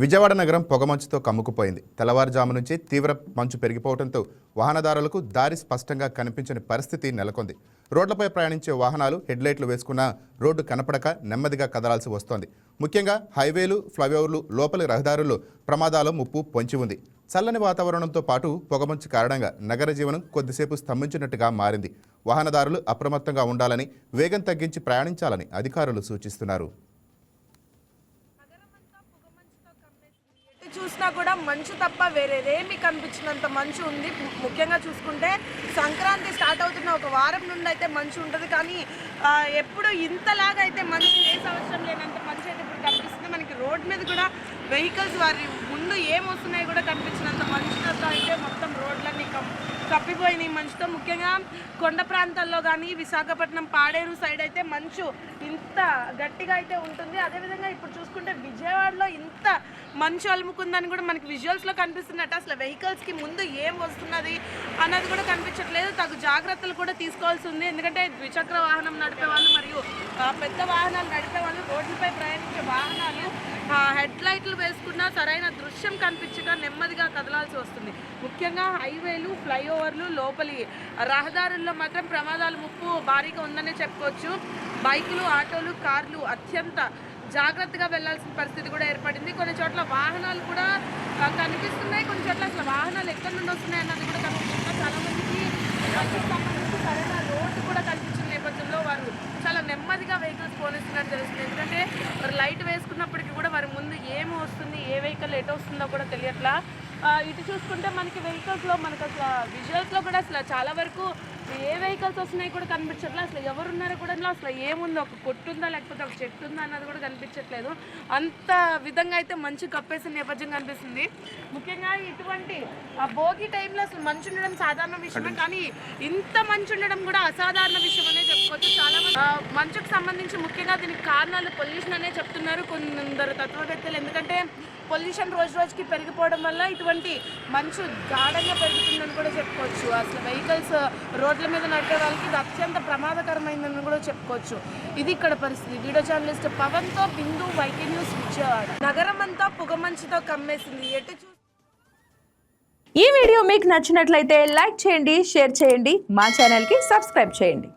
విజయవాడ నగరం పొగమంచుతో కమ్ముకుపోయింది. తెల్లవారుజాము నుంచి తీవ్ర మంచు పెరిగిపోవడంతో వాహనదారులకు దారి స్పష్టంగా కనిపించని పరిస్థితి నెలకొంది. రోడ్లపై ప్రయాణించే వాహనాలు హెడ్లైట్లు వేసుకున్న రోడ్డు కనపడక నెమ్మదిగా కదలాల్సి వస్తోంది. ముఖ్యంగా హైవేలు ఫ్లైఓవర్లు లోపలి రహదారుల్లో ప్రమాదాల ముప్పు పొంచి ఉంది. చల్లని వాతావరణంతో పాటు పొగమంచు కారణంగా నగర జీవనం కొద్దిసేపు స్తంభించినట్టుగా మారింది. వాహనదారులు అప్రమత్తంగా ఉండాలని వేగం తగ్గించి ప్రయాణించాలని అధికారులు సూచిస్తున్నారు. చూసినా కూడా మంచు తప్ప వేరేదేమి కనిపించినంత మంచు ఉంది. ముఖ్యంగా చూసుకుంటే సంక్రాంతి స్టార్ట్ అవుతున్న ఒక వారం నుండి అయితే మంచు ఉంటుంది కానీ ఎప్పుడు ఇంతలాగా అయితే మంచు ఏ సంవత్సరం లేనంత మంచు అయితే ఇప్పుడు కనిపిస్తుంది. మనకి రోడ్ మీద కూడా వెహికల్స్ వారి ఏం వస్తున్నాయో కూడా కనిపించినంత మంచుతో అయితే మొత్తం రోడ్లన్నీ కం కప్పిపోయినాయి. మంచుతో ముఖ్యంగా కొండ ప్రాంతాల్లో కానీ విశాఖపట్నం పాడేరు సైడ్ అయితే మంచు ఇంత గట్టిగా అయితే ఉంటుంది. అదేవిధంగా ఇప్పుడు చూసుకుంటే విజయవాడలో ఇంత మంచు అలుముకుందని కూడా మనకి విజువల్స్లో కనిపిస్తున్నట్టు అసలు వెహికల్స్కి ముందు ఏం వస్తున్నది అన్నది కూడా కనిపించట్లేదు. తగు జాగ్రత్తలు కూడా తీసుకోవాల్సి ఉంది. ఎందుకంటే ద్విచక్ర వాహనం నడిపే వాళ్ళు మరియు పెద్ద వాహనాలు నడిపే వాళ్ళు రోడ్ హెడ్ లైట్లు వేసుకున్నా సరైన దృశ్యం కనిపించక నెమ్మదిగా కదలాల్సి వస్తుంది. ముఖ్యంగా హైవేలు ఫ్లైఓవర్లు లోపలి రహదారుల్లో మాత్రం ప్రమాదాలు ముప్పు భారీగా ఉందనే చెప్పుకోవచ్చు బైకులు ఆటోలు కార్లు అత్యంత జాగ్రత్తగా వెళ్ళాల్సిన పరిస్థితి కూడా ఏర్పడింది. కొన్ని చోట్ల వాహనాలు కూడా కనిపిస్తున్నాయి. కొన్ని చోట్ల అసలు వాహనాలు ఎక్కడి నుండి వస్తున్నాయి అన్నది కూడా కనిపిస్తుంది చాలా మందికి వాటికి సంబంధించి సరైన రోడ్డు కూడా కనిపించిన నేపథ్యంలో వారు చాలా నెమ్మదిగా వెహికల్స్ పోనిస్తున్నట్టు తెలుస్తుంది ఎందుకంటే వారు లైట్ వేసుకున్నప్పటికీ కూడా వారి ముందు ఏమి వస్తుంది ఏ వెహికల్ ఎటు వస్తుందో కూడా తెలియట్లా. ఇటు చూసుకుంటే మనకి వెహికల్స్లో మనకు అసలు విజువల్స్లో కూడా అసలు చాలా వరకు ఏ వెహికల్స్ వస్తున్నాయి కూడా కనిపించట్లేదు. అసలు ఎవరున్నారో కూడా అసలు ఏముందో ఒక కొట్టు ఉందా లేకపోతే ఒక చెట్టు ఉందా అన్నది కూడా కనిపించట్లేదు. అంత విధంగా అయితే మంచు కప్పేసిన నేపథ్యం కనిపిస్తుంది. ముఖ్యంగా ఇటువంటి ఆ భోగి టైంలో అసలు మంచు ఉండడం సాధారణ విషయమే కానీ ఇంత మంచు ఉండడం కూడా అసాధారణ విషయం అనే చెప్పుకోవచ్చు చాలా మంది ఆ, మంచుకు సంబంధించి ముఖ్యంగా దీనికి కారణాలు పొల్యూషన్ అనే చెప్తున్నారు కొందరు తత్వవేత్తలు. ఎందుకంటే పొల్యూషన్ రోజు రోజుకి పెరిగిపోవడం వల్ల ఇటువంటి మంచు గాఢంగా పెరుగుతుందని కూడా చెప్పుకోవచ్చు. అసలు వెహికల్స్ రోడ్ల మీద నడిపే వాళ్ళకి ఇది అత్యంత ప్రమాదకరమైందని కూడా చెప్పుకోవచ్చు. ఇది ఇక్కడ పరిస్థితి. వీడియో జర్నలిస్ట్ పవన్తో బిందు వైకే న్యూస్ విజయవాడ నగరం అంతా పొగమంచుతో కమ్మేసింది. ఎటు చూ ఈ వీడియో మీకు నచ్చినట్లయితే లైక్ చేయండి షేర్ చేయండి మా ఛానల్కి సబ్స్క్రైబ్ చేయండి.